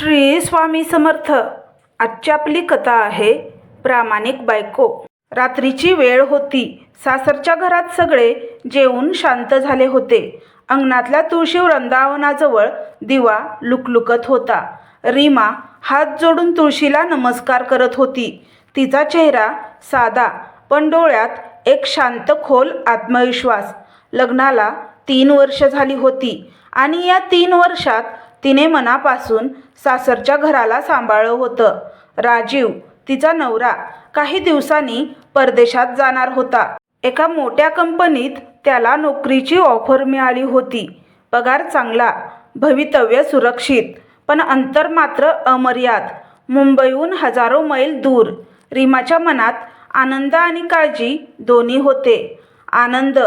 श्री स्वामी समर्थ. आजची आपली कथा आहे प्रामाणिक बायको. रात्रीची वेळ होती. सासरच्या घरात सगळे जेवून शांत झाले होते. अंगणातल्या तुळशी वृंदावनाजवळ दिवा लुकलुकत होता. रीमा हात जोडून तुळशीला नमस्कार करत होती. तिचा चेहरा साधा पण डोळ्यात एक शांत खोल आत्मविश्वास. लग्नाला तीन वर्ष झाली होती आणि या तीन वर्षात तिने मनापासून सासरच्या घराला सांभाळलं होतं. राजीव तिचा नवरा काही दिवसांनी परदेशात जाणार होता. एका मोठ्या कंपनीत त्याला नोकरीची ऑफर मिळाली होती. पगार चांगला भवितव्य सुरक्षित पण अंतर मात्र अमर्याद. मुंबईहून हजारो मैल दूर. रीमाच्या मनात आनंद आणि काळजी दोन्ही होते. आनंद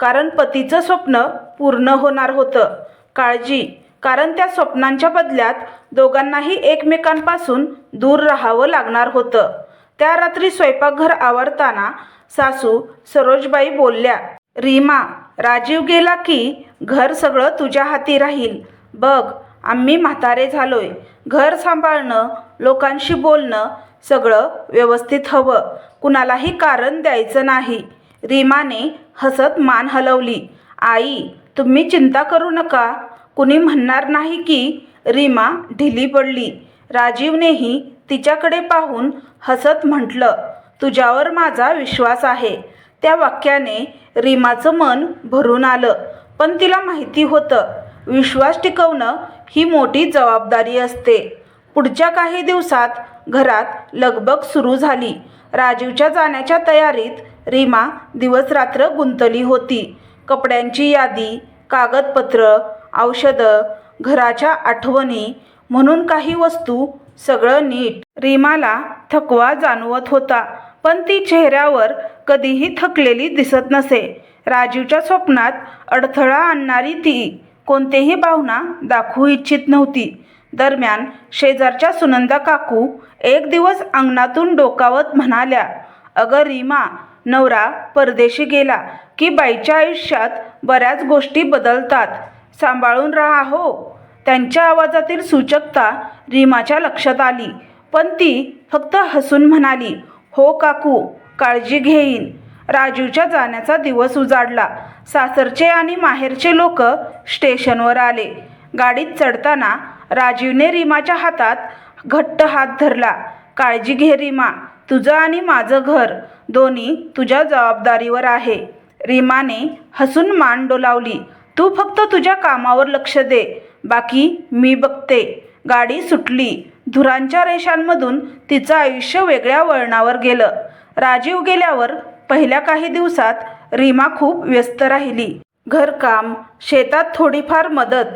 कारण पतीचं स्वप्न पूर्ण होणार होतं. काळजी कारण त्या स्वप्नांच्या बदल्यात दोघांनाही एकमेकांपासून दूर राहावं लागणार होतं. त्या रात्री स्वयंपाकघर आवरताना सासू सरोजबाई बोलल्या रीमा राजीव गेला की घर सगळं तुझ्या हाती राहील. बघ आम्ही म्हातारे झालोय. घर सांभाळणं लोकांशी बोलणं सगळं व्यवस्थित हवं. कुणालाही कारण द्यायचं नाही. रीमाने हसत मान हलवली आई तुम्ही चिंता करू नका. कुणी म्हणणार नाही की रीमा ढिली पडली. राजीवनेही तिच्याकडे पाहून हसत म्हटलं तुझ्यावर माझा विश्वास आहे. त्या वाक्याने रीमाचं मन भरून आलं. पण तिला माहिती होतं विश्वास टिकवणं ही मोठी जबाबदारी असते. पुढच्या काही दिवसात घरात लगबग सुरू झाली. राजीवच्या जाण्याच्या तयारीत रीमा दिवसरात्र गुंतली होती. कपड्यांची यादी कागदपत्र औषधं घराच्या आठवणी म्हणून काही वस्तू सगळं नीट. रीमाला थकवा जाणवत होता पण ती चेहऱ्यावर कधीही थकलेली दिसत नसे. राजीवच्या स्वप्नात अडथळा आणणारी ती कोणतीही भावना दाखवू इच्छित नव्हती. दरम्यान शेजारच्या सुनंदा काकू एक दिवस अंगणातून डोकावत म्हणाल्या अगं रीमा नवरा परदेशी गेला की बाईच्या आयुष्यात बऱ्याच गोष्टी बदलतात. सांभाळून राहा हो. त्यांच्या आवाजातील सूचकता रीमाच्या लक्षात आली. पण ती फक्त हसून म्हणाली हो काकू काळजी घेईन. राजूच्या जाण्याचा दिवस उजाडला. सासरचे आणि माहेरचे लोक स्टेशनवर आले. गाडीत चढताना राजीवने रीमाच्या हातात घट्ट हात धरला. काळजी घे रीमा तुझं आणि माझं घर दोन्ही तुझ्या जबाबदारीवर आहे. रीमाने हसून मान डोलावली. तू फक्त तुझ्या कामावर लक्ष दे. बाकी मी बघते. गाडी सुटली. धुरांच्या रेषांमधून तिचं आयुष्य वेगळ्या वळणावर गेलं. राजीव गेल्यावर पहिल्या काही दिवसात रीमा खूप व्यस्त राहिली. घरकाम शेतात थोडीफार मदत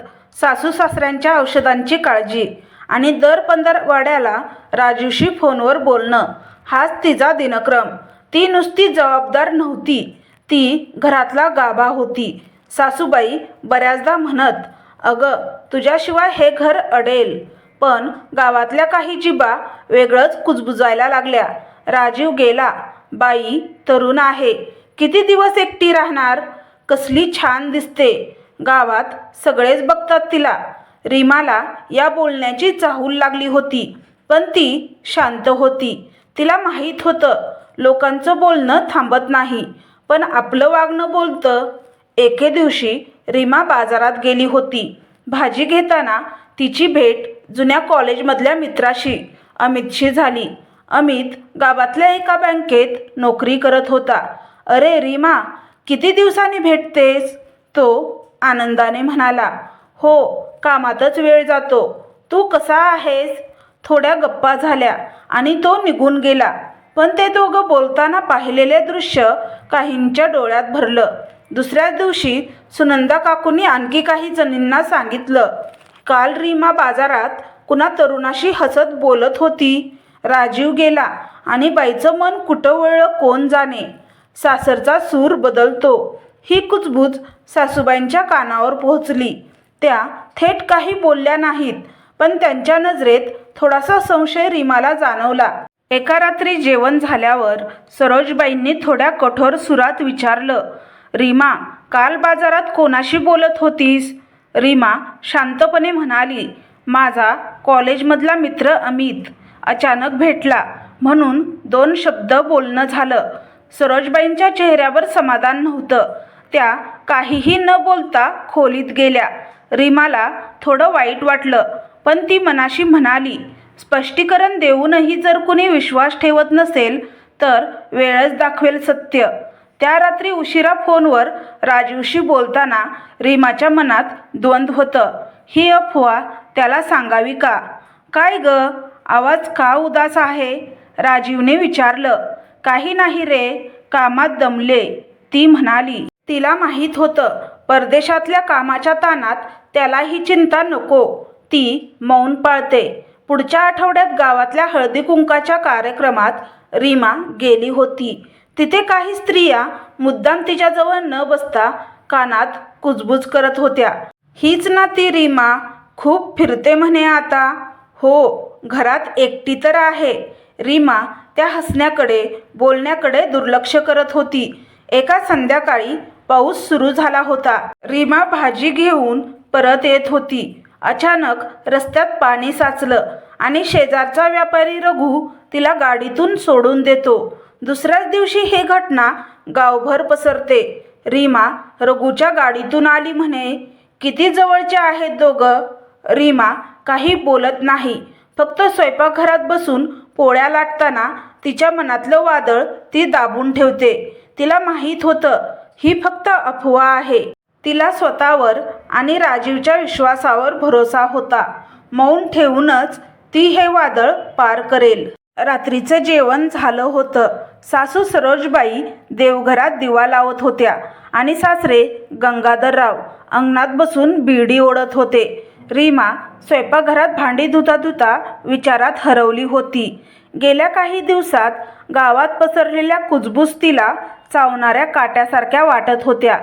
सासू सासऱ्यांच्या औषधांची काळजी आणि दर पंधरवाड्याला राजूशी फोनवर बोलणं. हाच तिचा दिनक्रम. ती नुसती जबाबदार नव्हती. ती घरातला गाभा होती. सासूबाई बऱ्याचदा म्हणत अगं तुझ्याशिवाय हे घर अडेल. पण गावातल्या काही जिबा वेगळंच कुजबुजायला लागल्या. राजीव गेला. बाई तरुण आहे. किती दिवस एकटी राहणार? कसली छान दिसते. गावात सगळेच बघतात तिला. रीमाला या बोलण्याची चाहूल लागली होती पण ती शांत होती. तिला माहीत होतं लोकांचं बोलणं थांबत नाही. पण आपलं वागणं बोलतं एके दिवशी रीमा बाजारात गेली होती. भाजी घेताना तिची भेट जुन्या कॉलेजमधल्या मित्राशी अमितशी झाली. अमित गावातल्या एका बँकेत नोकरी करत होता. अरे रीमा किती दिवसांनी भेटतेस? तो आनंदाने म्हणाला. हो कामातच वेळ जातो. तू कसा आहेस? थोड्या गप्पा झाल्या आणि तो निघून गेला. पण ते दोघं बोलताना पाहिलेले दृश्य काहींच्या डोळ्यात भरलं. दुसऱ्याच दिवशी सुनंदा काकूंनी आणखी काही जणींना सांगितलं काल रीमा बाजारात कुणा तरुणाशी हसत बोलत होती. राजीव गेला आणि बाईचं मन कुठं वळलं कोण जाणे. सासरचा सूर बदलतो. ही कुजबूज सासूबाईंच्या कानावर पोहोचली. त्या थेट काही बोलल्या नाहीत पण त्यांच्या नजरेत थोडासा संशय रीमाला जाणवला. एका रात्री जेवण झाल्यावर सरोजबाईंनी थोड्या कठोर सुरात विचारलं रीमा काल बाजारात कोणाशी बोलत होतीस? रीमा शांतपणे म्हणाली माझा कॉलेजमधला मित्र अमित अचानक भेटला. म्हणून दोन शब्द बोलणं झालं. सरोजबाईंच्या चेहऱ्यावर समाधान नव्हतं. त्या काहीही न बोलता खोलीत गेल्या. रीमाला थोडं वाईट वाटलं पण ती मनाशी म्हणाली स्पष्टीकरण देऊनही जर कुणी विश्वास ठेवत नसेल तर वेळच दाखवेल सत्य. त्या रात्री उशिरा फोनवर राजीवशी बोलताना रीमाच्या मनात द्वंद्व होतं. ही अफवा त्याला सांगावी का? काय ग? आवाज का उदास आहे? राजीवने विचारलं. काही नाही रे कामात दमले. ती म्हणाली तिला माहीत होतं. परदेशातल्या कामाच्या ताणात त्याला ही चिंता नको. ती मौन पाळते. पुढच्या आठवड्यात गावातल्या हळदी कुंकाच्या कार्यक्रमात रीमा गेली होती. तिथे काही स्त्रिया मुद्दाम तिच्याजवळ न बसता कानात कुजबुज करत होत्या. हीच ना ती रीमा खूप फिरते म्हणे आता. हो घरात एकटी तर आहे. रीमा त्या हसण्याकडे बोलण्याकडे दुर्लक्ष करत होती. एका संध्याकाळी पाऊस सुरू झाला होता. रीमा भाजी घेऊन परत येत होती. अचानक रस्त्यात पाणी साचलं आणि शेजारचा व्यापारी रघु तिला गाडीतून सोडून देतो. दुसऱ्याच दिवशी ही घटना गावभर पसरते. रीमा रघूच्या गाडीतून आली म्हणे किती जवळचे आहेत दोघं? रीमा काही बोलत नाही. फक्त स्वयंपाकघरात बसून पोळ्या लाटताना तिच्या मनातलं वादळ ती दाबून ठेवते. तिला माहीत होतं ही फक्त अफवा आहे. तिला स्वतःवर आणि राजीवच्या विश्वासावर भरोसा होता. मौन ठेवूनच ती हे वादळ पार करेल. रात्रीचं जेवण झालं होतं. सासू सरोजबाई देवघरात दिवा लावत होत्या आणि सासरे गंगाधरराव अंगणात बसून बिडी ओढत होते. रीमा स्वयंपाकघरात भांडी धुता धुता विचारात हरवली होती. गेल्या काही दिवसात गावात पसरलेल्या कुजबुजतीला चावणाऱ्या काट्यासारख्या वाटत होत्या.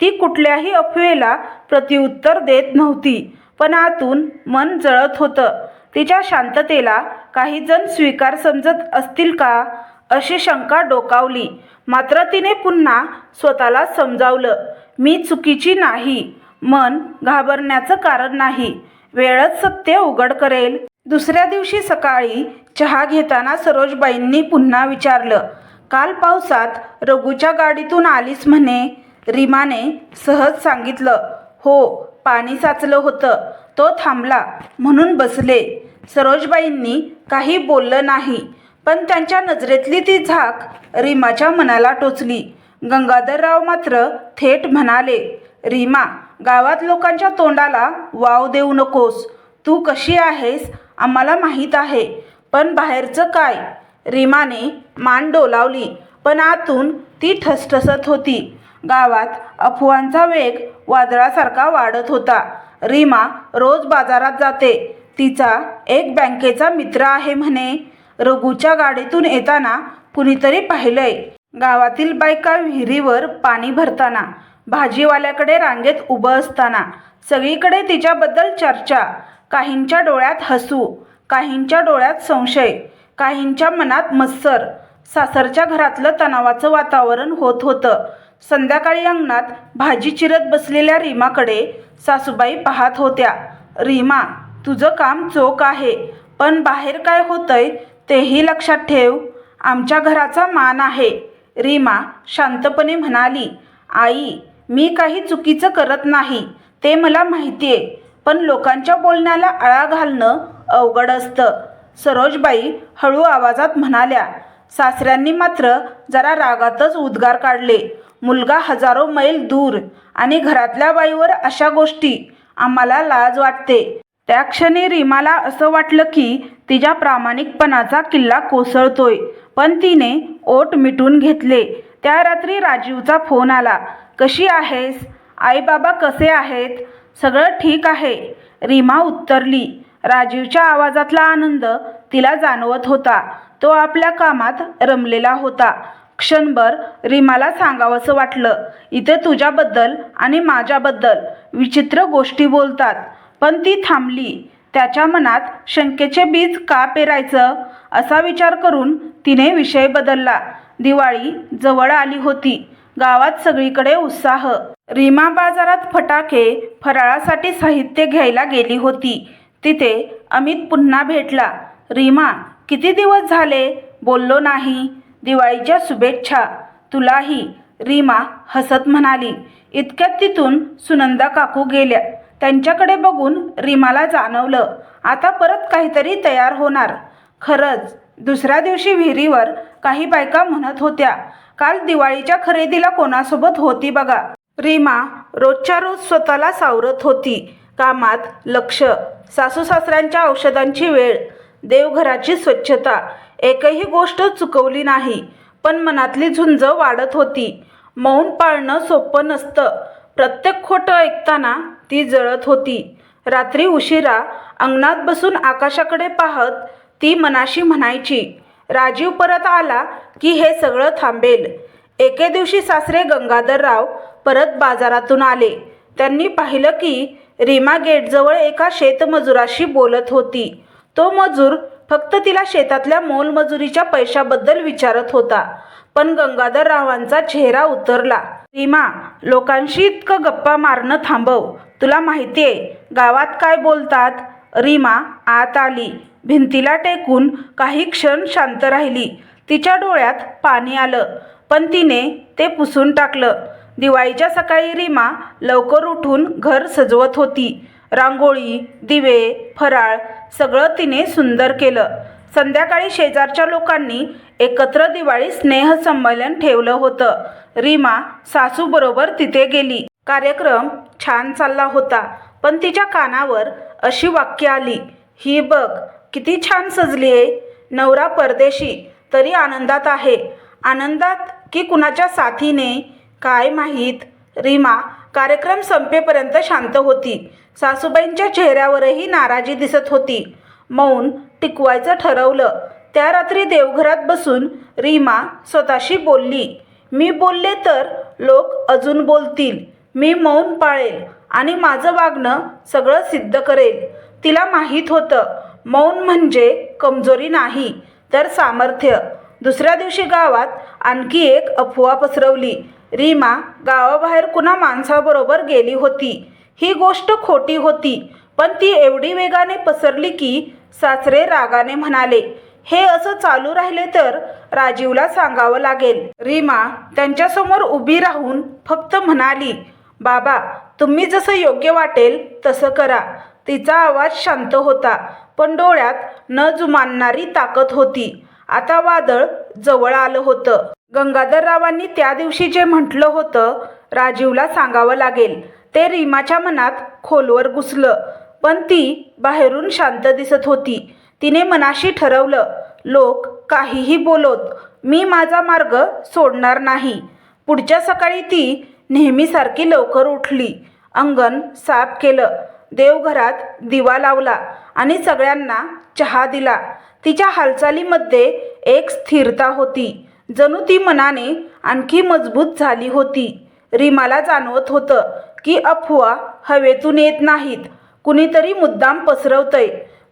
ती कुठल्याही अफवेला प्रत्युत्तर देत नव्हती पण आतून मन जळत होतं. तिच्या शांततेला काही जण स्वीकार समजत असतील का? अशी शंका डोकावली. मात्र तिने पुन्हा स्वतःला समजावलं. मी चुकीची नाही. मन घाबरण्याचं कारण नाही. वेळच सत्य उघड करेल. दुसऱ्या दिवशी सकाळी चहा घेताना सरोजबाईंनी पुन्हा विचारलं काल पावसात रघुच्या गाडीतून आलीस म्हणे? रीमाने सहज सांगितलं हो पाणी साचलं होतं. तो थांबला. म्हणून बसले. सरोजबाईंनी काही बोललं नाही पण त्यांच्या नजरेतली ती झाक रीमाच्या मनाला टोचली. गंगाधरराव मात्र थेट म्हणाले रीमा गावात लोकांच्या तोंडाला वाव देऊ नकोस. तू कशी आहेस आम्हाला माहीत आहे पण बाहेरचं काय? रीमाने मान डोलावली पण आतून ती ठसठसत होती. गावात अफवांचा वेग वादळासारखा वाढत होता. रीमा रोज बाजारात जाते. तिचा एक बँकेचा मित्र आहे म्हणे. रघुच्या गाडीतून येताना कुणीतरी पाहिलंय. गावातील बायका विहिरीवर पाणी भरताना भाजीवाल्याकडे रांगेत उभं असताना सगळीकडे तिच्याबद्दल चर्चा काहींच्या डोळ्यात हसू काहींच्या डोळ्यात संशय काहींच्या मनात मत्सर सासरच्या घरातलं तणावाचं वातावरण होत होतं. संध्याकाळी अंगणात भाजी चिरत बसलेल्या रीमाकडे सासूबाई पाहत होत्या रीमा तुझं काम चोख आहे पण बाहेर काय होतंय तेही लक्षात ठेव. आमच्या घराचा मान आहे. रीमा शांतपणे म्हणाली आई मी काही चुकीचं करत नाही ते मला माहिती आहे पण लोकांच्या बोलण्याला आळा घालणं अवघड असतं. सरोजबाई हळू आवाजात म्हणाल्या सासऱ्यांनी मात्र जरा रागातच उद्गार काढले. मुलगा हजारो मैल दूर आणि घरातल्या बाईवर अशा गोष्टी आम्हाला लाज वाटते. त्या क्षणी रीमाला असं वाटलं की तिच्या प्रामाणिकपणाचा किल्ला कोसळतोय. पण तिने ओट मिटून घेतले. त्या रात्री राजीवचा फोन आला. कशी आहेस? आई बाबा कसे आहेत? सगळं ठीक आहे. रीमा उत्तरली. राजीवच्या आवाजातला आनंद तिला जाणवत होता. तो आपल्या कामात रमलेला होता. क्षणभर रीमाला सांगावंसं वाटलं. इथे तुझ्याबद्दल आणि माझ्याबद्दल विचित्र गोष्टी बोलतात. पण ती थांबली. त्याच्या मनात शंकेचे बीज का पेरायचं? असा विचार करून तिने विषय बदलला. दिवाळी जवळ आली होती. गावात सगळीकडे उत्साह. रीमा बाजारात फटाके फराळासाठी साहित्य घ्यायला गेली होती. तिथे अमित पुन्हा भेटला. रीमा किती दिवस झाले? बोललो नाही. दिवाळीच्या शुभेच्छा. तुलाही. रीमा हसत म्हणाली. इतक्यात तिथून सुनंदा काकू गेल्या. त्यांच्याकडे बघून रीमाला जाणवलं. आता परत काहीतरी तयार होणार. खरंच दुसऱ्या दिवशी विहिरीवर काही बायका म्हणत होत्या काल दिवाळीच्या खरेदीला कोणासोबत होती बघा. रीमा रोजच्या रोज स्वतःला सावरत होती. कामात लक्ष सासू सासऱ्यांच्या औषधांची वेळ देवघराची स्वच्छता एकही गोष्ट चुकवली नाही पण मनातली झुंज वाढत होती. मौन पाळणं सोपं नसतं. प्रत्येक खोटं ऐकताना ती जळत होती. रात्री उशिरा अंगणात बसून आकाशाकडे पाहत ती मनाशी म्हणायची राजीव परत आला की हे सगळं थांबेल. एके दिवशी सासरे गंगाधरराव परत बाजारातून आले. त्यांनी पाहिलं की रीमा गेटजवळ एका शेतमजुराशी बोलत होती. तो मजूर फक्त तिला शेतातल्या मोलमजुरीच्या पैशाबद्दल विचारत होता. पण गंगाधररावांचा चेहरा उतरला. रीमा लोकांशी इतकं गप्पा मारणं थांबव. तुला माहितीये गावात काय बोलतात रीमा आत आली. भिंतीला टेकून काही क्षण शांत राहिली. तिच्या डोळ्यात पाणी आलं. पण तिने ते पुसून टाकलं. दिवाळीच्या सकाळी रीमा लवकर उठून घर सजवत होती. रांगोळी दिवे फराळ सगळं तिने सुंदर केलं. संध्याकाळी शेजारच्या लोकांनी एकत्र दिवाळी स्नेहसंमेलन ठेवलं होतं. रीमा सासूबरोबर तिथे गेली. कार्यक्रम छान चालला होता पण तिच्या कानावर अशी वाक्य आली ही बघ किती छान सजली आहे. नवरा परदेशी तरी आनंदात आहे. आनंदात की कुणाच्या साथीने? काय माहीत. रीमा कार्यक्रम संपेपर्यंत शांत होती. सासूबाईंच्या चेहऱ्यावरही नाराजी दिसत होती. मौन टिकवायचं ठरवलं. त्या रात्री देवघरात बसून रीमा स्वतःशी बोलली मी बोलले तर लोक अजून बोलतील. मी मौन पाळेल आणि माझं वागणं सगळं सिद्ध करेल. तिला माहीत होतं मौन म्हणजे कमजोरी नाही तर सामर्थ्य. दुसऱ्या दिवशी गावात आणखी एक अफवा पसरवली. रीमा गावाबाहेर कुणा माणसाबरोबर गेली होती. ही गोष्ट खोटी होती. पण ती एवढी वेगाने पसरली की सासरे रागाने म्हणाले हे असं चालू राहिले तर राजीवला सांगावं लागेल. रीमा त्यांच्यासमोर उभी राहून फक्त म्हणाली बाबा तुम्ही जसं योग्य वाटेल तसं करा. तिचा आवाज शांत होता पण डोळ्यात न जुमानणारी ताकद होती. आता वादळ जवळ आलं होतं. गंगाधररावांनी त्या दिवशी जे म्हटलं होतं राजीवला सांगावं लागेल. ते रीमाच्या मनात खोलवर घुसलं. पण ती बाहेरून शांत दिसत होती. तिने मनाशी ठरवलं लोक काहीही बोलोत. मी माझा मार्ग सोडणार नाही. पुढच्या सकाळी ती नेहमीसारखी लवकर उठली. अंगण साफ केलं. देवघरात दिवा लावला आणि सगळ्यांना चहा दिला. तिच्या हालचालीमध्ये एक स्थिरता होती. जणू ती मनाने आणखी मजबूत झाली होती. रीमाला जाणवत होतं की अफवा हवेतून येत नाहीत. कुणीतरी मुद्दाम पसरवतंय.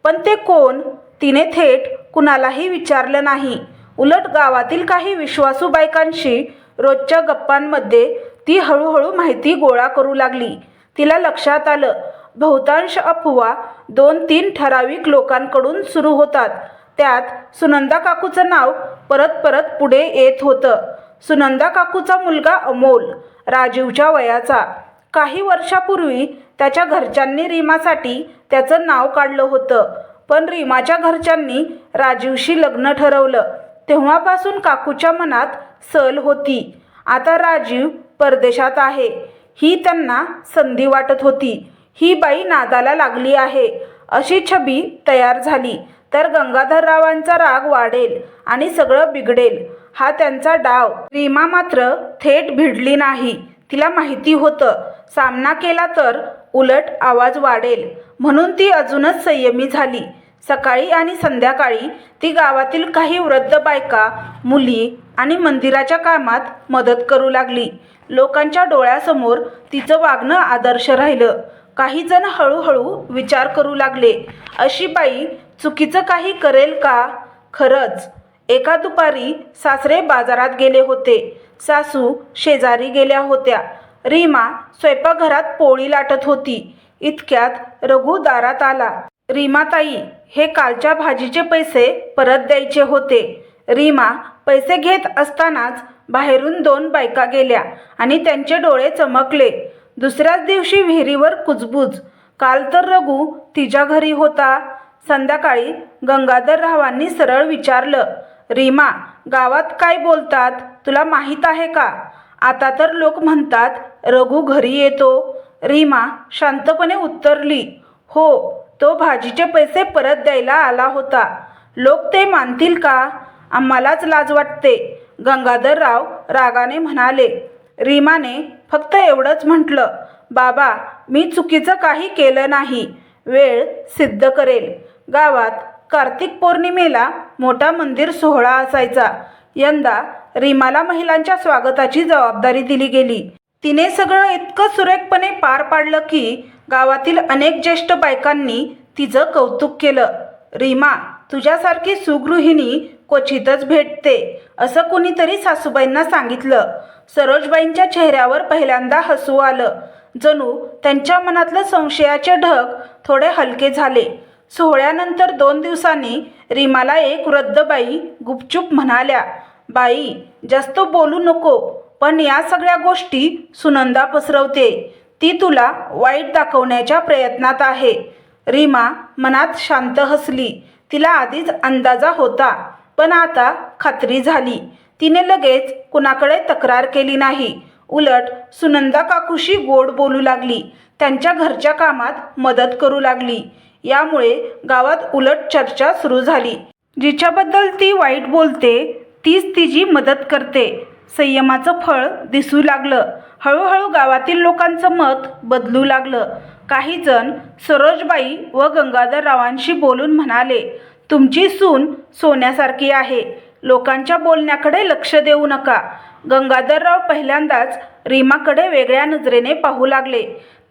पण ते कोण? तिने थेट कुणालाही विचारलं नाही. उलट गावातील काही विश्वासू बायकांशी रोजच्या गप्पांमध्ये ती हळूहळू माहिती गोळा करू लागली. तिला लक्षात आलं बहुतांश अफवा दोन तीन ठराविक लोकांकडून सुरू होतात. त्यात सुनंदा काकूचं नाव परत परत पुढे येत होतं. सुनंदा काकूचा मुलगा अमोल राजीवच्या वयाचा. काही वर्षापूर्वी त्याच्या घरच्यांनी रीमासाठी त्याचं नाव काढलं होतं. पण रीमाच्या घरच्यांनी राजीवशी लग्न ठरवलं. तेव्हापासून काकूच्या मनात सल होती. आता राजीव परदेशात आहे. ही त्यांना संधी वाटत होती. ही बाई नादाला लागली आहे. अशी छबी तयार झाली. तर गंगाधररावांचा राग वाढेल आणि सगळं बिघडेल. हा त्यांचा डाव. रीमा मात्र थेट भिडली नाही. तिला माहिती होतं. सामना केला तर उलट आवाज वाढेल. म्हणून ती अजूनच संयमी झाली. सकाळी आणि संध्याकाळी ती गावातील काही वृद्ध बायका मुली आणि मंदिराच्या कामात मदत करू लागली. लोकांच्या डोळ्यासमोर तिचं वागणं आदर्श राहिलं. काही जण हळूहळू विचार करू लागले. अशी बाई चुकीचं काही करेल का? खरंच. एका दुपारी सासरे बाजारात गेले होते. सासू शेजारी गेल्या होत्या. रीमा स्वयंपाकघरात पोळी लाटत होती. इतक्यात रघु दारात आला. रीमाताई हे कालच्या भाजीचे पैसे परत द्यायचे होते. रीमा पैसे घेत असतानाच बाहेरून दोन बायका गेल्या आणि त्यांचे डोळे चमकले. दुसऱ्याच दिवशी विहिरीवर कुजबूज. काल तर रघु तिच्या घरी होता. संध्याकाळी गंगाधररावांनी सरळ विचारलं रीमा गावात काय बोलतात? तुला माहीत आहे का? आता तर लोक म्हणतात रघु घरी येतो. रीमा शांतपणे उत्तरली हो तो भाजीचे पैसे परत द्यायला आला होता. लोक ते मानतील का? आम्हालाच लाज वाटते गंगाधरराव रागाने म्हणाले. रीमाने फक्त एवढंच म्हटलं बाबा मी चुकीचं काही केलं नाही. वेळ सिद्ध करेल. गावात कार्तिक पौर्णिमेला मोठा मंदिर सोहळा असायचा. यंदा रीमाला महिलांच्या स्वागताची जबाबदारी दिली गेली. तिने सगळं इतकं सुरेखपणे पार पाडलं की गावातील अनेक ज्येष्ठ बायकांनी तिचं कौतुक केलं. रीमा तुझ्यासारखी सुगृहिणी क्वचितच भेटते असं कुणीतरी सासूबाईंना सांगितलं. सरोजबाईंच्या चेहऱ्यावर पहिल्यांदा हसू आलं. जणू त्यांच्या मनातलं संशयाचे ढग थोडे हलके झाले. सोहळ्यानंतर दोन दिवसांनी रीमाला एक वृद्ध बाई गुपचूप म्हणाल्या बाई जास्त बोलू नको पण या सगळ्या गोष्टी सुनंदा पसरवते. ती तुला वाईट दाखवण्याच्या प्रयत्नात आहे. रीमा मनात शांत हसली. तिला आधीच अंदाजा होता पण आता खात्री झाली. तिने लगेच कुणाकडे तक्रार केली नाही. उलट सुनंदा काकूशी गोड बोलू लागली. त्यांच्या घरच्या कामात मदत करू लागली. यामुळे गावात उलट चर्चा सुरू झाली. जिच्याबद्दल ती वाईट बोलते तीच तिची मदत करते. संयमाचं फळ दिसू लागलं. हळूहळू गावातील लोकांचं मत बदलू लागलं. काही जण सरोजबाई व गंगाधररावांशी बोलून म्हणाले तुमची सून सोन्यासारखी आहे. लोकांच्या बोलण्याकडे लक्ष देऊ नका गंगाधरराव पहिल्यांदाच रीमाकडे वेगळ्या नजरेने पाहू लागले.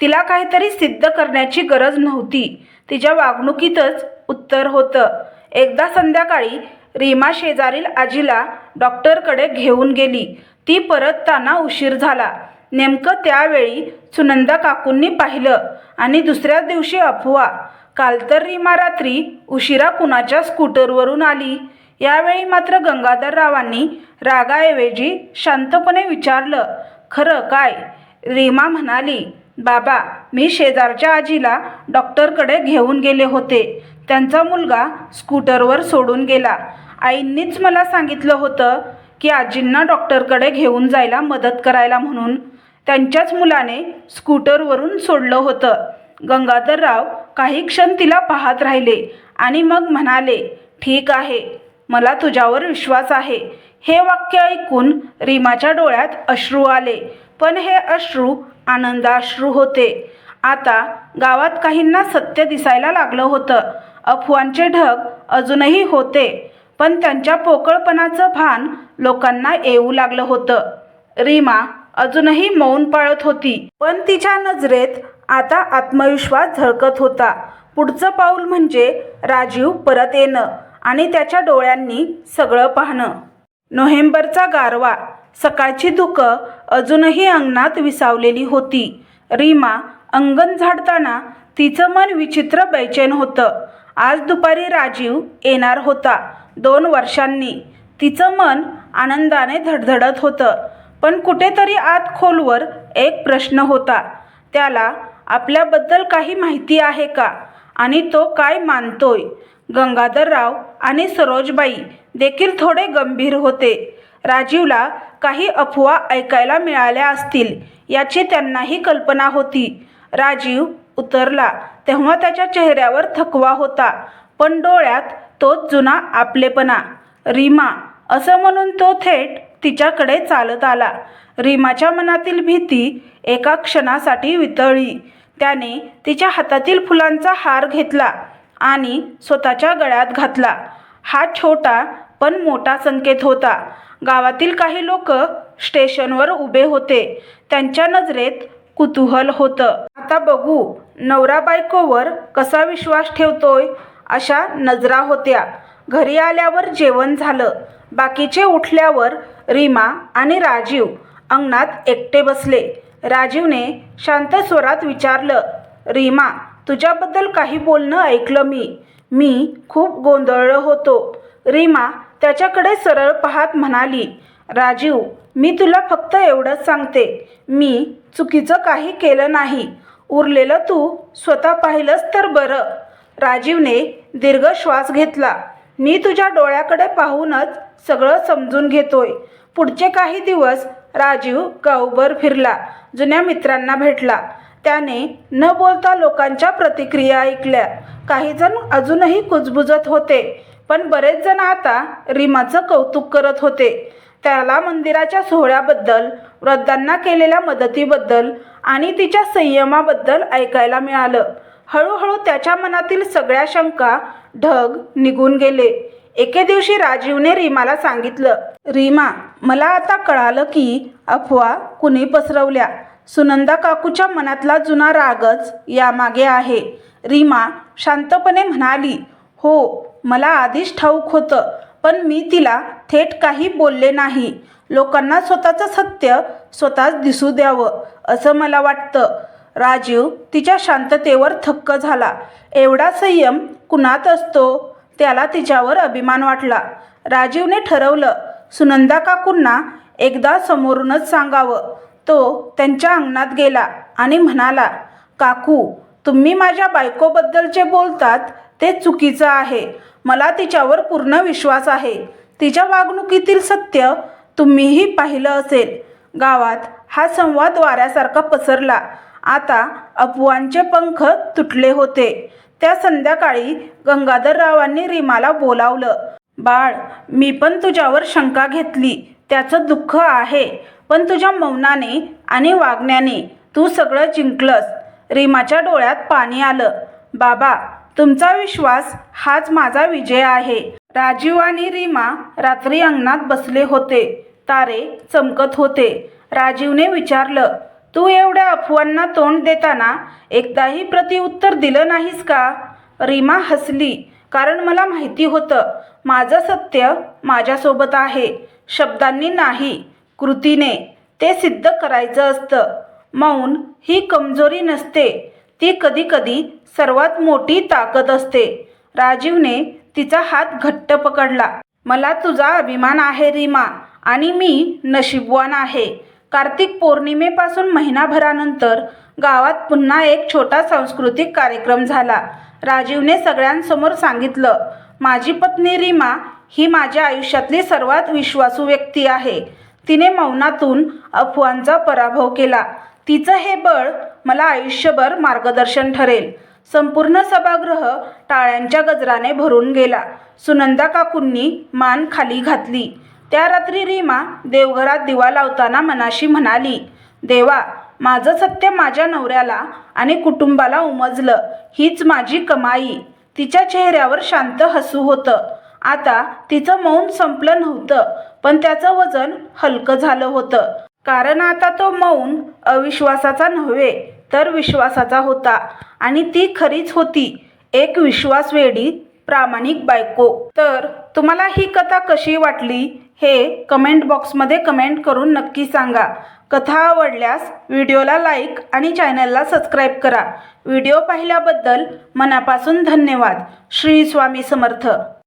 तिला काहीतरी सिद्ध करण्याची गरज नव्हती. तिच्या वागणुकीतच उत्तर होतं. एकदा संध्याकाळी रीमा शेजारील आजीला डॉक्टरकडे घेऊन गेली. ती परतताना उशीर झाला. नेमकं त्यावेळी सुनंदा काकूंनी पाहिलं आणि दुसऱ्या दिवशी अफवा. काल तर रीमा रात्री उशिरा कुणाच्या स्कूटरवरून आली. यावेळी मात्र गंगाधररावांनी रागाऐवजी शांतपणे विचारलं खरं काय? रीमा म्हणाली बाबा मी शेजारच्या आजीला डॉक्टरकडे घेऊन गेले होते. त्यांचा मुलगा स्कूटरवर सोडून गेला. आईंनीच मला सांगितलं होतं की आजींना डॉक्टरकडे घेऊन जायला मदत करायला म्हणून. त्यांच्याच मुलाने स्कूटरवरून सोडलं होतं. गंगाधरराव काही क्षण तिला पाहत राहिले आणि मग म्हणाले ठीक आहे मला तुझ्यावर विश्वास आहे. हे वाक्य ऐकून रीमाच्या डोळ्यात अश्रू आले. पण हे अश्रू आनंदाश्रू होते. आता गावात काहींना सत्य दिसायला लागलं होतं. अफवांचे ढग अजूनही होते पण त्यांच्या पोकळपणाचं भान लोकांना येऊ लागलं होतं. रीमा अजूनही मौन पाळत होती पण तिच्या नजरेत आता आत्मविश्वास झळकत होता. पुढचं पाऊल म्हणजे राजीव परत येणं आणि त्याच्या डोळ्यांनी सगळं पाहणं. नोव्हेंबरचा गारवा. सकाळची धुकं अजूनही अंगणात विसावलेली होती. रीमा अंगण झाडताना तिचं मन विचित्र बैचेन होतं. आज दुपारी राजीव येणार होता दोन वर्षांनी. तिचं मन आनंदाने धडधडत होतं. पण कुठेतरी आत खोलवर एक प्रश्न होता. त्याला आपल्याबद्दल काही माहिती आहे का? आणि तो काय मानतोय? गंगाधरराव आणि सरोजबाई देखील थोडे गंभीर होते. राजीवला काही अफवा ऐकायला मिळाल्या असतील याची त्यांनाही कल्पना होती. राजीव उतरला तेव्हा त्याच्या चेहऱ्यावर थकवा होता पण डोळ्यात तोच जुना आपलेपणा. रीमा असं म्हणून तो थेट तिच्याकडे चालत आला. रीमाच्या मनातील भीती एका क्षणासाठी वितळली. त्याने तिच्या हातातील फुलांचा हार घेतला आणि स्वतःच्या गळ्यात घातला. हा छोटा पण मोठा संकेत होता. गावातील काही लोक स्टेशनवर उभे होते. त्यांच्या नजरेत कुतूहल होतं. आता बघू नवरा बायकोवर कसा विश्वास ठेवतोय अशा नजरा होत्या. घरी आल्यावर जेवण झालं. बाकीचे उठल्यावर रीमा आणि राजीव अंगणात एकटे बसले. राजीवने शांत स्वरात विचारलं रीमा तुझ्याबद्दल काही बोलणं ऐकलं मी. मी खूप गोंधळलो होतो. रीमा त्याच्याकडे सरळ पाहत म्हणाली राजीव मी तुला फक्त एवढंच सांगते. मी चुकीचं काही केलं नाही. उरलेलं तू स्वतः पाहिलंस तर बरं. राजीवने दीर्घ श्वास घेतला. मी तुझ्या डोळ्याकडे पाहूनच सगळं समजून घेतोय. पुढचे काही दिवस राजीव गावभर फिरला जुन्या मित्रांना भेटला. त्याने न बोलता लोकांच्या प्रतिक्रिया ऐकल्या. काही जण अजूनही कुजबुजत होते पण बरेच जण आता रीमाचं कौतुक करत होते. त्याला मंदिराच्या सोहळ्याबद्दल वृद्धांना केलेल्या मदतीबद्दल आणि तिच्या संयमाबद्दल ऐकायला मिळालं. हळूहळू त्याच्या मनातील सगळ्या शंका ढग निघून गेले. एके दिवशी राजीवने रीमाला सांगितलं रीमा मला आता कळालं की अफवा कुणी पसरवल्या. सुनंदा काकूच्या मनातला जुना रागच यामागे आहे. रीमा शांतपणे म्हणाली हो मला आधीच ठाऊक होतं पण मी तिला थेट काही बोलले नाही. लोकांना स्वतःचं सत्य स्वतःच दिसू द्यावं असं मला वाटतं. राजीव तिच्या शांततेवर थक्क झाला. एवढा संयम कुणात असतो? त्याला तिच्यावर अभिमान वाटला. राजीवने ठरवलं सुनंदा काकूंना एकदा समोरूनच सांगावं. तो त्यांच्या अंगणात गेला आणि म्हणाला काकू तुम्ही माझ्या बायकोबद्दल जे बोलतात ते चुकीचं आहे. मला तिच्यावर पूर्ण विश्वास आहे. तिच्या वागणुकीतील सत्य तुम्हीही पाहिलं असेल. गावात हा संवाद वाऱ्यासारखा पसरला. आता अफवांचे पंख तुटले होते. त्या संध्याकाळी गंगाधररावांनी रीमाला बोलावलं बाळ मी पण तुझ्यावर शंका घेतली. त्याचं दुःख आहे. पण तुझ्या मौनाने आणि वागण्याने तू सगळं जिंकलंस. रीमाच्या डोळ्यात पाणी आलं. बाबा तुमचा विश्वास हाच माझा विजय आहे. राजीव आणि रीमा रात्री अंगणात बसले होते. तारे चमकत होते. राजीवने विचारलं तू एवढ्या अफवांना तोंड देताना एकदाही प्रतिउत्तर दिलं नाहीस का? रीमा हसली कारण मला माहिती होतं माझं सत्य माझ्यासोबत आहे. शब्दांनी नाही. कृतीने ते सिद्ध करायचं असतं. मौन ही कमजोरी नसते. ती कधीकधी सर्वात मोठी ताकद असते. राजीवने तिचा हात घट्ट पकडला. मला तुझा अभिमान आहे रीमा आणि मी नशीबवान आहे. कार्तिक पौर्णिमेपासून महिनाभरानंतर गावात पुन्हा एक छोटा सांस्कृतिक कार्यक्रम झाला. राजीवने सगळ्यांसमोर सांगितलं माझी पत्नी रीमा ही माझ्या आयुष्यातली सर्वात विश्वासू व्यक्ती आहे. तिने मौनातून अफवांचा पराभव केला. तिचं हे बळ मला आयुष्यभर मार्गदर्शन ठरेल. संपूर्ण सभागृह टाळ्यांच्या गजराने भरून गेला. सुनंदा काकूंनी मान खाली घातली. त्या रात्री रीमा देवघरात दिवा लावताना मनाशी म्हणाली देवा माझं सत्य माझ्या नवऱ्याला आणि कुटुंबाला उमजलं. हीच माझी कमाई. तिच्या चेहऱ्यावर शांत हसू होतं. आता तिचं मौन संपलं नव्हतं. पण त्याचं वजन हलकं झालं होतं. कारण आता तो मौन अविश्वासाचा नव्हे तर विश्वासाचा होता. आणि ती खरीच होती एक विश्वासवेडी प्रामाणिक बायको. तर तुम्हाला ही कथा कशी वाटली हे कमेंट बॉक्समध्ये कमेंट करून नक्की सांगा. कथा आवडल्यास व्हिडिओला लाईक आणि चॅनलला सबस्क्राईब करा. व्हिडिओ पाहिल्याबद्दल मनापासून धन्यवाद. श्री स्वामी समर्थ.